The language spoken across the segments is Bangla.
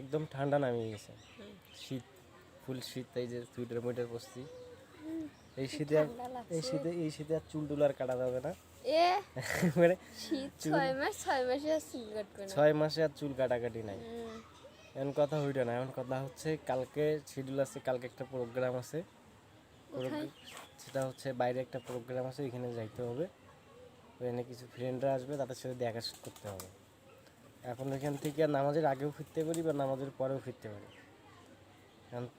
একদম ঠান্ডা নামিয়ে গেছে। শীত ফুল শীত এই যে সুইটার মুইটার পরছি। এই শীতে এই শীতে এই শীতে আর চুল টুল আর কাটা যাবে না। মানে শীত ছয় মাস ছয় মাসে আর চুল কাটবে না। ছয় মাসে আর চুল কাটাকাটি নাই। এখন কথা হইটা না এখন কথা হচ্ছে কালকে শিডিউল আছে কালকে একটা প্রোগ্রাম আছে। সেটা হচ্ছে বাইরে একটা প্রোগ্রাম আছে এখানে যাইতে হবে। ওখানে কিছু ফ্রেন্ডরা আসবে তাদের সাথে দেখা করতে হবে। এখন এখান থেকে নামাজের আগেও ফিরতে পারি বা নামাজের পরেও ফিরতে পারি।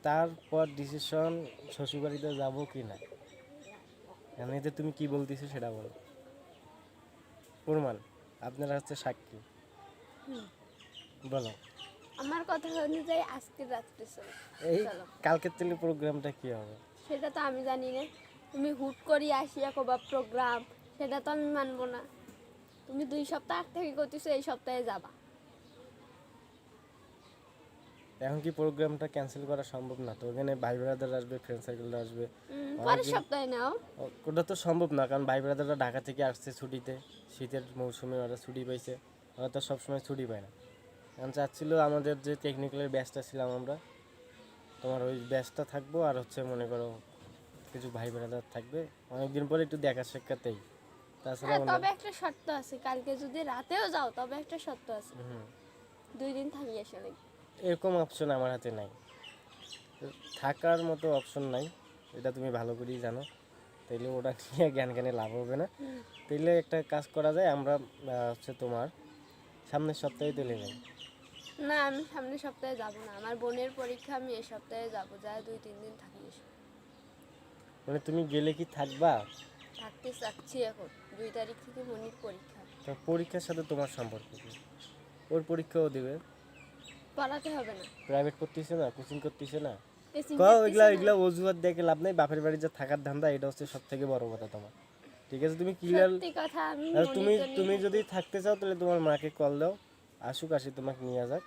তারপর ডিসিশন শ্বশুরবাড়িতে যাব কি না? এতে তুমি কি বলতেছো সেটা বলো। প্রমাণ আপনারা হচ্ছে সাক্ষী। বলো। আমার কথা অনুযায়ী আজকে রাত্রে চলো। এই কালকের তেলে প্রোগ্রামটা কি হবে? সেটা তো আমি জানি না। তুমি হুট করি আসিয়া কবা প্রোগ্রাম সেটা তো আমি মানবো না। তুমি দুই সপ্তাহ আগ থেকে করতেছো এই সপ্তাহে যাবা। এখন কি প্রোগ্রামটা ক্যান্সেল করা সম্ভব না? তো ওখানে ভাই ব্রাদার আসবে ফ্রেন্ড সার্কেলরা আসবে। পরের সপ্তাহে নাও। ওটা তো সম্ভব না কারণ ভাই ব্রাদাররা ঢাকা থেকে আসছে ছুটিতে। শীতের মৌসুমে ওরা ছুটি পাইছে। ওরা তো সবসময় ছুটি পায় না। এখন চাচ্ছিল আমাদের যে টেকনিক্যালের ব্যাচটা ছিলাম আমরা তোমার ওই ব্যাচটা থাকব আর হচ্ছে মনে করো কিছু ভাই ব্রাদার থাকবে। অনেকদিন পরে একটু দেখা সাক্ষাতেই। তাছাড়া হ্যাঁ তবে একটা শর্ত আছে কালকে যদি রাতেও যাও তবে একটা শর্ত আছে। হুম। দুই দিন থাকি আসলে। এরকম অপশন আমার হাতে নাই। থাকার মতো অপশন নাই এটা তুমি ভালো করেই জানো। তাইলে ওটা নিয়ে জ্ঞান জ্ঞানে লাভ হবে না। তাইলে একটা কাজ করা যায় আমরা হচ্ছে তোমার সামনের সপ্তাহে তেলে যাই। না আমি সামনের সপ্তাহে যাব না। আমার বোনের পরীক্ষা আমি এই সপ্তাহে যাব যা দুই তিন দিন থাকি মানে তুমি গেলে কি থাকবা? থাকতে চাচ্ছি এখন। দুই তারিখ থেকে মনির পরীক্ষা। তো পরীক্ষার সাথে তোমার সম্পর্ক কি? ওর পরীক্ষাও দিবে। পড়াতে হবে না। প্রাইভেট করতেছে না কোচিং করতেছে না। কও এগুলা এগুলা অজুহাত দেখে লাভ নেই? বাপের বাড়ি যে থাকার ধান্দা এটা হচ্ছে সব থেকে বড় কথা তোমার। ঠিক আছে তুমি ক্লিয়ার আর তুমি তুমি যদি থাকতে চাও তাহলে তোমার মাকে কল দাও। আসুক আসি তোমাকে নিয়ে যাক।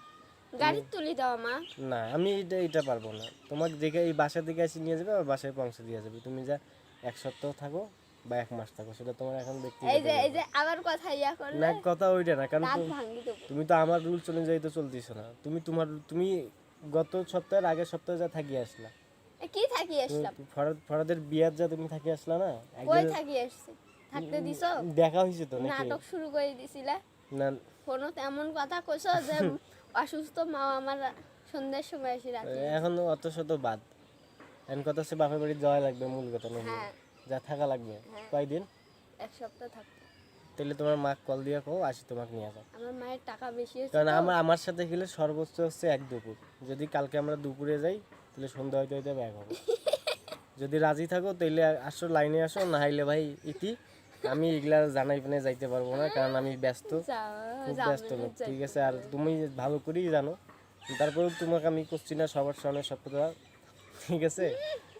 তুলি দাও মা। না আমি এটা এটা পারব না। তোমাকে দেখে এই বাসা থেকে আসি নিয়ে যাবে আর বাসায় পৌঁছে দিয়ে যাবে। তুমি যা এক সপ্তাহ থাকো বা এক মাস থাকো সেটা তোমার এখন ব্যক্তি এই যে এই যে আবার কথা ইয়া করলে? না কথা ওইটা না কারণ তুমি- তো আমার অনুযায়ী তো চলতেছো না। তুমি তোমার তুমি গত সপ্তাহের আগের সপ্তাহে যা থাকি আসলা। কি থাকি আসলাম? ফরাদ ফরাদের বিয়ার যা তুমি থাকি আসলা না কই থাকি আসছি? থাকতে দিছো? দেখা হয়েছে তো নাকি? নাটক শুরু করে দিছিলা। না। ফোনও তেমন কথা কইছো যে অসুস্থ মা আমার সন্ধ্যার সময় এসে রাখি এখন অত শত বাদ। এখন কথা হচ্ছে বাপের বাড়ি যাওয়া লাগবে মূল কথা নেই হ্যাঁ। যা থাকা লাগবে। হ্যাঁ। কয়দিন? এক সপ্তাহ থাকতে তাহলে তোমার মা কল দিয়ে কো আসি তোমাকে নিয়ে যাও। আমার মায়ের টাকা বেশি আছে কারণ আমার আমার সাথে গেলে সর্বোচ্চ হচ্ছে এক দুপুর। যদি কালকে আমরা দুপুরে যাই তাহলে সন্ধ্যা হইতে হইতে ব্যাগ হবে। যদি রাজি থাকো তাহলে আসো লাইনে আসো না হইলে ভাই ইতি। আমি এগুলা জানাই পেনে যাইতে পারব না কারণ আমি ব্যস্ত খুব ব্যস্ত লোক ঠিক আছে? আর তুমি ভালো করেই জানো। তারপরেও তোমাকে আমি করছি না সবার সামনে সব কথা ঠিক আছে?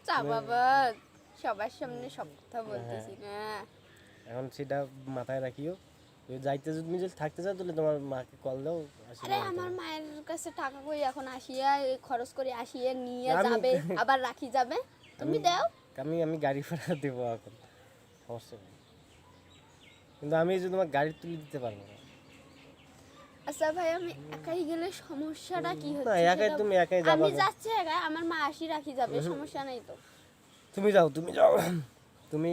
চা বাবা। সবার সামনে সব কথা বলতেছি না। এখন সেটা মাথায় রাখিও। যাইতে যদি তুমি যদি থাকতে চাও তাহলে তোমার মাকে কল দাও আরে আমার মায়ের কাছে টাকা কই এখন আসিয়া খরচ করে আসিয়া নিয়ে যাবে আবার রাখি যাবে? তুমি দাও। আমি আমি গাড়ি ভাড়া দেবো এখন সমস্যা নেই। কিন্তু আমি এই যে তোমার গাড়ি তুলে দিতে পারব না। আচ্ছা ভাই আমি একাই গেলে সমস্যাটা কি না হচ্ছে একাই তুমি একাই যাবা আমি যাচ্ছি একা আমার মা আসি রাখি যাবে সমস্যা নেই তো। তুমি যাও তুমি যাও। তুমি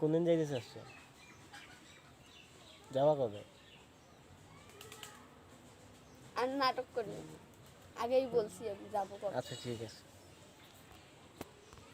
কোনদিন যাইতে চাচ্ছ যাওয়া কবে? আর নাটক করি। আগেই বলছি আমি যাব আচ্ছা ঠিক আছে।